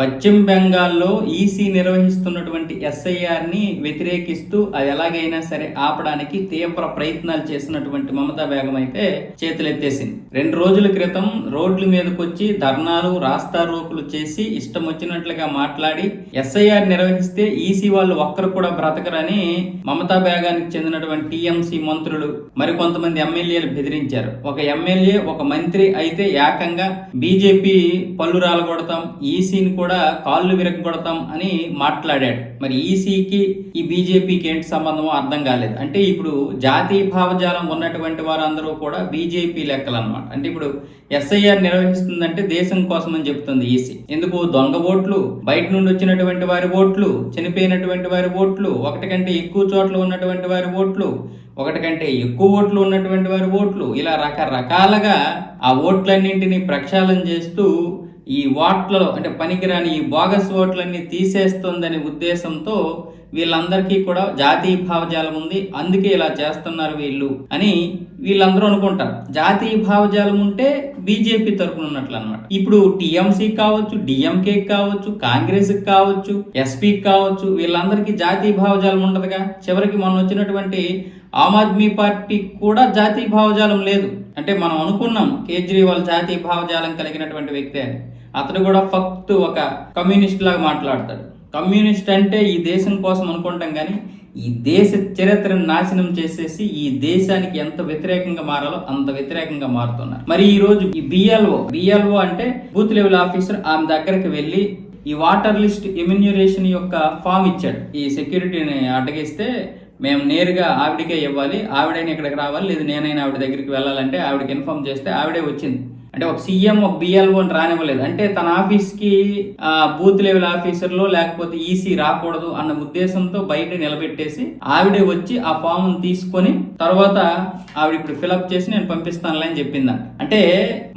పశ్చిమ బెంగాల్లో ఈసీ నిర్వహిస్తున్నటువంటి ఎస్ఐఆర్ని వ్యతిరేకిస్తూ అది ఎలాగైనా సరే ఆపడానికి తీవ్ర ప్రయత్నాలు చేసినటువంటి మమతా బేగం అయితే చేతులెత్తేసింది. రెండు రోజుల క్రితం రోడ్ల మీదకి వచ్చి ధర్నాలు రాస్తారోకులు చేసి ఇష్టం వచ్చినట్లుగా మాట్లాడి ఎస్ఐఆర్ నిర్వహిస్తే ఈసీ వాళ్ళు ఒక్కరు కూడా బ్రతకరని మమతా బేగానికి చెందినటువంటి టీఎంసీ మంత్రులు మరికొంతమంది ఎమ్మెల్యేలు బెదిరించారు. ఒక ఎమ్మెల్యే ఒక మంత్రి అయితే ఏకంగా బీజేపీ పళ్ళు రాలగొడతాం ఈసీని కూడా కూడా కాళ్ళు విరగొడతాం అని మాట్లాడాడు. మరి ఈసీకి ఈ బీజేపీకి ఏంటి సంబంధమో అర్థం కాలేదు. అంటే ఇప్పుడు జాతీయ భావజాలం ఉన్నటువంటి వారందరూ కూడా బీజేపీ లెక్కలు అనమాట అంటే ఇప్పుడు ఎస్ఐఆర్ నిర్వహిస్తుందంటే దేశం కోసం అని చెప్తుంది ఈసీ. ఎందుకు? దొంగ ఓట్లు బయట నుండి వచ్చినటువంటి వారి ఓట్లు చనిపోయినటువంటి వారి ఓట్లు ఒకటి కంటే ఎక్కువ చోట్ల ఉన్నటువంటి వారి ఓట్లు ఒకటి కంటే ఎక్కువ ఓట్లు ఉన్నటువంటి వారి ఓట్లు ఇలా రకరకాలుగా ఆ ఓట్లన్నింటినీ ప్రక్షాళన చేస్తూ ఈ ఓట్లలో అంటే పనికిరాని ఈ బోగస్ ఓట్లన్నీ తీసేస్తుందనే ఉద్దేశంతో వీళ్ళందరికీ కూడా జాతీయ భావజాలం ఉంది. అందుకే ఇలా చేస్తున్నారు వీళ్ళు అని వీళ్ళందరూ అనుకుంటారు. జాతీయ భావజాలం ఉంటే బీజేపీ తరపున ఉన్నట్లు అనమాట ఇప్పుడు టీఎంసీ కావచ్చు డిఎంకే కావచ్చు కాంగ్రెస్ కావచ్చు ఎస్పీ కావచ్చు వీళ్ళందరికీ జాతీయ భావజాలం ఉండదుగా. చివరికి మొన్న వచ్చినటువంటి ఆమ్ ఆద్మీ పార్టీ కూడా జాతీయ భావజాలం లేదు. అంటే మనం అనుకున్నాం కేజ్రీవాల్ జాతీయ భావజాలం కలిగినటువంటి వ్యక్తి అని. అతడు కూడా ఫక్త్ ఒక కమ్యూనిస్ట్ లాగా మాట్లాడతాడు. కమ్యూనిస్ట్ అంటే ఈ దేశం కోసం అనుకుంటాం కానీ ఈ దేశ చరిత్రను నాశనం చేసేసి ఈ దేశానికి ఎంత వ్యతిరేకంగా మారాలో అంత వ్యతిరేకంగా మారుతున్నారు. మరి ఈ రోజు ఈ బిఎల్ఓ బిఎల్ఓ అంటే బూత్ లెవెల్ ఆఫీసర్ ఆమె దగ్గరికి వెళ్ళి ఈ వాటర్ లిస్ట్ ఎమ్యూనరేషన్ యొక్క ఫామ్ ఇచ్చాడు. ఈ సెక్యూరిటీని అడ్డగిస్తే మేము నేరుగా ఆవిడకే ఇవ్వాలి ఆవిడైనా ఇక్కడికి రావాలి లేదు నేనైనా ఆవిడ దగ్గరికి వెళ్ళాలంటే ఆవిడకి ఇన్ఫార్మ్ చేస్తే ఆవిడే వచ్చింది. అంటే ఒక సీఎం ఒక బిఎల్ఓ అని రానివ్వలేదు. అంటే తన ఆఫీస్కి బూత్ లెవెల్ ఆఫీసర్లో లేకపోతే ఈసీ రాకూడదు అన్న ఉద్దేశంతో బయట నిలబెట్టేసి ఆవిడే వచ్చి ఆ ఫామ్ తీసుకొని తర్వాత ఆవిడ ఇప్పుడు ఫిలప్ చేసి నేను పంపిస్తానులే అని చెప్పిందంట అంటే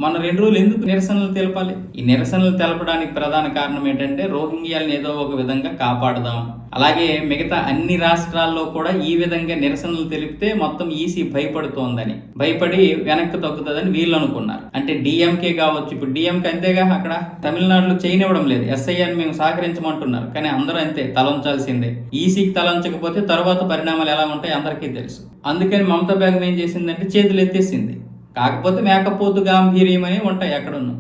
మన రెండు రోజులు ఎందుకు నిరసనలు తెలపాలి? ఈ నిరసనలు తెలపడానికి ప్రధాన కారణం ఏంటంటే రోహింగ్యాలను ఏదో ఒక విధంగా కాపాడదాం. అలాగే మిగతా అన్ని రాష్ట్రాల్లో కూడా ఈ విధంగా నిరసనలు తెలిపితే మొత్తం ఈసీ భయపడుతోందని. భయపడి వెనక్కి తగ్గుతుందని వీళ్ళు అనుకున్నారు. అంటే డిఎంకే కావచ్చు. ఇప్పుడు డిఎంకే అంతేగా అక్కడ తమిళనాడులో చేయనివ్వడం లేదు. ఎస్ఐఆర్ మేము సహకరించమంటున్నారు. కానీ అందరూ అంతే తలంచాల్సిందే. ఈసీకి తలంచకపోతే తర్వాత పరిణామాలు ఎలా ఉంటాయి అందరికీ తెలుసు. అందుకని మమతా బేగం ఏం చేసిందంటే చేతులు ఎత్తేసింది. కాకపోతే మేకపోతు గాంభీర్యం అని ఉంటాయి ఎక్కడున్నా